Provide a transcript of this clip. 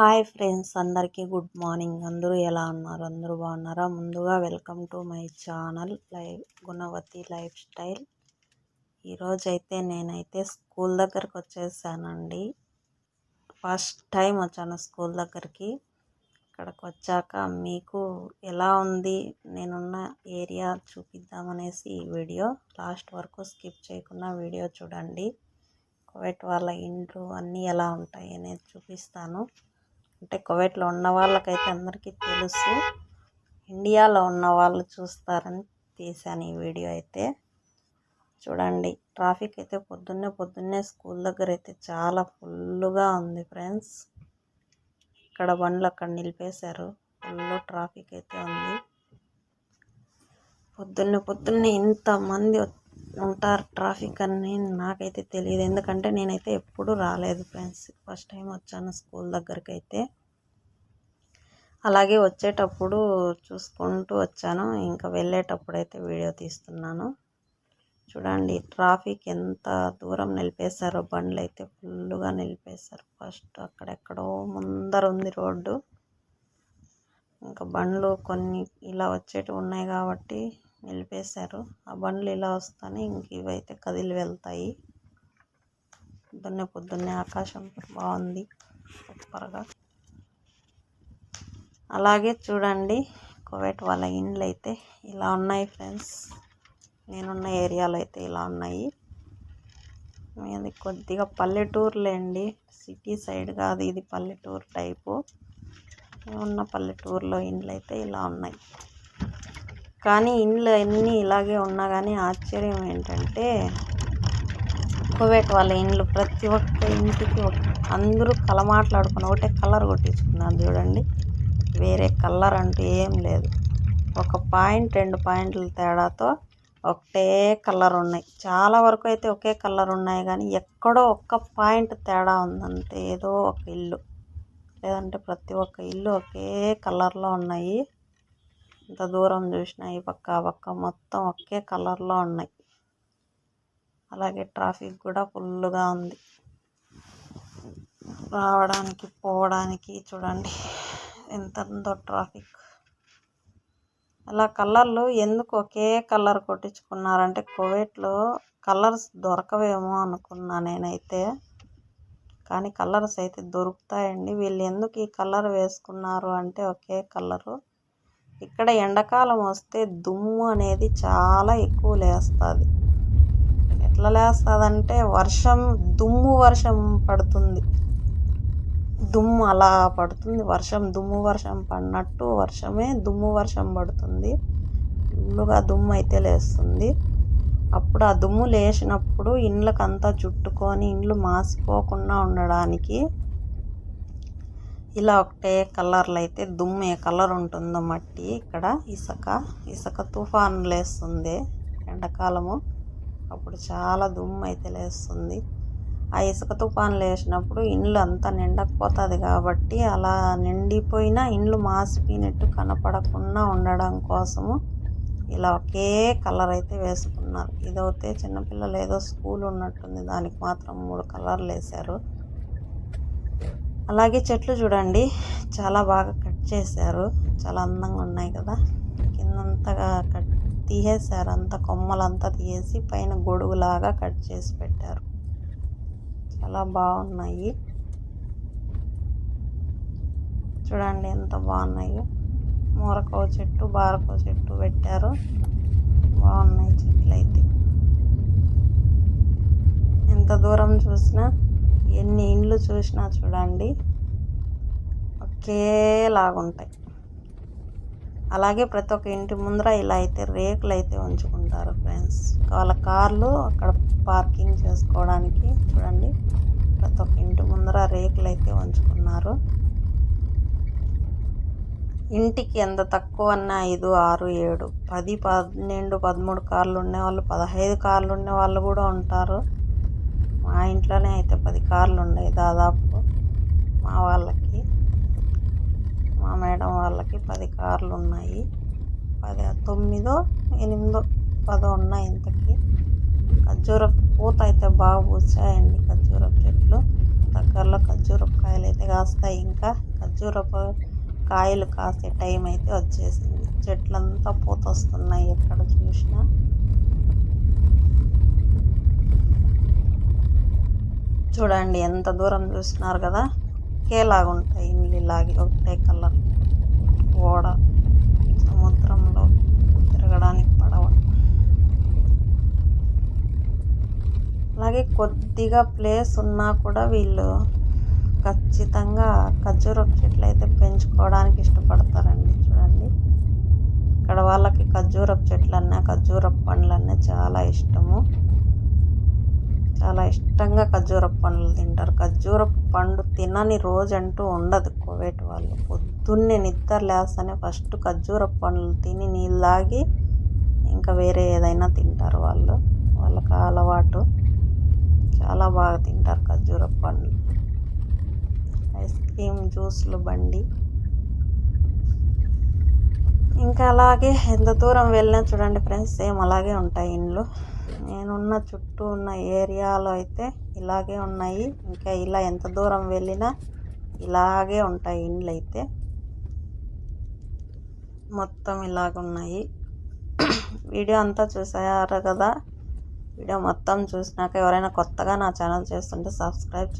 Hi friends అందరికీ good morning. అందరూ ఎలా ఉన్నారు? అందరూ బాగున్నారా? ముందుగా welcome to my channel live Gunavathi life style. ఈరోజైతే నేనైతే స్కూల్ దగ్గరకు వచ్చేసానండి. ఫస్ట్ టైం వచ్చాను స్కూల్ దగ్గరికి. ఇక్కడికి వచ్చాక మీకు ఎలా ఉంది? నేనున్న ఏరియా చూపిద్దామనేసి ఈ వీడియో. లాస్ట్ వరకు స్కిప్ చేయకుండా వీడియో చూడండి. కువైట్ వాళ్ళ ఇండ్లు అన్నీ ఎలా ఉంటాయి అనేది చూపిస్తాను. అంటే కువైట్లో ఉన్న వాళ్ళకైతే అందరికీ తెలుసు. ఇండియాలో ఉన్న వాళ్ళు చూస్తారని తీశాను ఈ వీడియో అయితే. చూడండి ట్రాఫిక్ అయితే పొద్దున్నే పొద్దున్నే స్కూల్ దగ్గర అయితే చాలా ఫుల్గా ఉంది ఫ్రెండ్స్. ఇక్కడ బండ్లు అక్కడ నిలిపేశారు. ఫుల్ ట్రాఫిక్ అయితే ఉంది. పొద్దున్నే పొద్దున్నే ఇంతమంది ఉంటారు ట్రాఫిక్ అని నాకైతే తెలియదు. ఎందుకంటే నేనైతే ఎప్పుడూ రాలేదు ఫ్రెండ్స్. ఫస్ట్ టైం వచ్చాను స్కూల్ దగ్గరికి అయితే అలాగే వచ్చేటప్పుడు చూసుకుంటూ వచ్చాను. ఇంకా వెళ్ళేటప్పుడు అయితే వీడియో తీస్తున్నాను. చూడండి ట్రాఫిక్ ఎంత దూరం నిలిపేశారో బండ్లు అయితే ఫుల్గా నిలిపేశారు. ఫస్ట్ అక్కడెక్కడో ముందర ఉంది రోడ్డు. ఇంకా బండ్లు కొన్ని ఇలా వచ్చేటివి ఉన్నాయి కాబట్టి నిలిపేశారు. ఆ బండ్లు ఇలా వస్తానే ఇంక ఇవైతే కదిలి వెళ్తాయి. పొద్దున్నే పొద్దున్నే ఆకాశం బాగుంది. సూపర్గా. అలాగే చూడండి కువైట్ వాళ్ళ ఇండ్లు అయితే ఇలా ఉన్నాయి ఫ్రెండ్స్. నేనున్న ఏరియాలో అయితే ఇలా ఉన్నాయి. ఇది కొద్దిగా పల్లెటూరులేండి. సిటీ సైడ్ కాదు ఇది పల్లెటూరు టైపు. ఉన్న పల్లెటూరులో ఇండ్లు అయితే ఇలా ఉన్నాయి. కానీ ఇండ్లు అన్నీ ఇలాగే ఉన్నా కానీ ఆశ్చర్యం ఏంటంటే కువైట్ వాళ్ళ ఇండ్లు ప్రతి ఒక్క ఇంటికి అందరూ కల మాట్లాడుకుని ఒకటే కలర్ కొట్టించుకున్నారు చూడండి. వేరే కలర్ అంటూ ఏం లేదు. ఒక పాయింట్ రెండు పాయింట్ల తేడాతో ఒకటే కలర్ ఉన్నాయి. చాలా వరకు అయితే ఒకే కలర్ ఉన్నాయి కానీ ఎక్కడో ఒక్క పాయింట్ తేడా ఉందంటే ఏదో ఒక ఇల్లు. లేదంటే ప్రతి ఒక్క ఇల్లు ఒకే కలర్లో ఉన్నాయి. ఇంత దూరం చూసినా ఈ పక్క ఆ పక్క మొత్తం ఒకే కలర్లో ఉన్నాయి. అలాగే ట్రాఫిక్ కూడా ఫుల్గా ఉంది. రావడానికి పోవడానికి చూడండి. ఎంత ఉందో ట్రాఫిక్. అలా కలర్లు ఎందుకు ఒకే కలర్ కొట్టించుకున్నారంటే కువైట్లో కలర్స్ దొరకవేమో అనుకున్నా నేనైతే. కానీ కలర్స్ అయితే దొరుకుతాయండి. వీళ్ళు ఎందుకు ఈ కలర్ వేసుకున్నారు అంటే ఒకే కలరు. ఇక్కడ ఎండాకాలం వస్తే దుమ్ము అనేది చాలా ఎక్కువ లేస్తుంది. ఎట్లా లేస్తుంది అంటే వర్షం దుమ్ము వర్షం పడుతుంది. దుమ్ము అలా పడుతుంది. వర్షం దుమ్ము వర్షం పడినట్టు వర్షమే దుమ్ము వర్షం పడుతుంది. ఫుల్లుగా దుమ్ము అయితే లేస్తుంది. అప్పుడు ఆ దుమ్ము లేచినప్పుడు ఇండ్లకంతా చుట్టుకొని ఇండ్లు మాసిపోకుండా ఉండడానికి ఇలా ఒకటే కలర్లు అయితే దుమ్ము ఏ కలర్ ఉంటుందో మట్టి ఇక్కడ ఇసుక ఇసుక తుఫాను లేస్తుంది ఎండాకాలము. అప్పుడు చాలా దుమ్ము అయితే లేస్తుంది. ఆ ఇసుక తుఫాను లేచినప్పుడు ఇండ్లు అంతా నిండకపోతుంది కాబట్టి అలా నిండిపోయిన ఇండ్లు మాసిపోయినట్టు కనపడకుండా ఉండడం కోసము ఇలా ఒకే కలర్ అయితే వేసుకున్నారు. ఇదైతే చిన్నపిల్లలు ఏదో స్కూల్ ఉన్నట్టుంది. దానికి మాత్రం మూడు కలర్లు వేశారు. అలాగే చెట్లు చూడండి. చాలా బాగా కట్ చేశారు. చాలా అందంగా ఉన్నాయి కదా. కిందంతగా కట్ తీసేశారు. అంత కొమ్మలంతా తీసేసి పైన గొడుగులాగా కట్ చేసి పెట్టారు. చాలా బాగున్నాయి. చూడండి ఎంత బాగున్నాయో. మూరకో చెట్టు బారకో చెట్టు పెట్టారు. బాగున్నాయి చెట్లు అయితే. ఎంత దూరం చూసినా ఎన్ని ఇండ్లు చూసినా చూడండి ఒకేలాగుంటాయి. అలాగే ప్రతి ఒక్క ఇంటి ముందర ఇలా అయితే రేకులు అయితే ఉంచుకుంటారు ఫ్రెండ్స్. వాళ్ళ కార్లు అక్కడ పార్కింగ్ చేసుకోవడానికి చూడండి ప్రతి ఒక్క ఇంటి ముందర రేకులు అయితే ఉన్నారు ఇంటికి ఎంత తక్కువ అన్న ఐదు ఆరు ఏడు పది పన్నెండు పదమూడు కార్లు ఉండేవాళ్ళు పదహైదు కార్లు ఉండే వాళ్ళు కూడా ఉంటారు. మా ఇంట్లోనే అయితే పది కార్లు ఉన్నాయి దాదాపు. మా వాళ్ళకి మా మేడం వాళ్ళకి పది కార్లు ఉన్నాయి. పది తొమ్మిదో ఎనిమిదో పదో ఉన్నాయి ఇంతకి. ఖర్జూర పూత అయితే బాగా పూసాయండి ఖర్జూర చెట్లు. దగ్గరలో ఖర్జూరపు కాయలు అయితే కాస్తాయి. ఇంకా ఖర్జూరపు కాయలు కాసే టైం అయితే వచ్చేసింది. చెట్లంతా పూత వస్తున్నాయి ఎక్కడ చూసినా. చూడండి ఎంత దూరం చూస్తున్నారు కదా. ఒకేలాగా ఉంటాయి ఇల్లు ఇలాగే ఒకటే కలర్. ఓడ. అలాగే కొద్దిగా ప్లేస్ ఉన్నా కూడా వీళ్ళు ఖచ్చితంగా ఖర్జూరపు చెట్లు అయితే పెంచుకోవడానికి ఇష్టపడతారండి. చూడండి. ఇక్కడ వాళ్ళకి ఖర్జూరపు చెట్లు అన్నా ఖర్జూరపు పండ్లు అన్నా చాలా ఇష్టము. చాలా ఇష్టంగా ఖర్జూరపు పండ్లు తింటారు. ఖర్జూరపు పండు తినని రోజు అంటూ ఉండదు కోవేటి వాళ్ళు. పొద్దున్నే నిద్ర లేస్తేనే ఫస్ట్ ఖర్జూరపు పండ్లు తిని నీళ్ళు తాగి ఇంకా వేరే ఏదైనా తింటారు వాళ్ళు. వాళ్ళకి అలవాటు. చాలా బాగా తింటారు ఖర్జూరపు పండ్లు ఐస్ క్రీమ్ జ్యూస్లు బండి. ఇంకా అలాగే ఎంత దూరం వెళ్ళినా చూడండి ఫ్రెండ్స్ సేమ్ అలాగే ఉంటాయి ఇండ్లు. నేనున్న చుట్టూ ఉన్న ఏరియాలో అయితే ఇలాగే ఉన్నాయి. ఇంకా ఇలా ఎంత దూరం వెళ్ళినా ఇలాగే ఉంటాయి ఇండ్లు అయితే మొత్తం ఇలాగ ఉన్నాయి వీడియో అంతా చూసారు కదా? వీడియో మొత్తం చూసినాక ఎవరైనా కొత్తగా నా ఛానల్ చేస్తుంటే సబ్స్క్రైబ్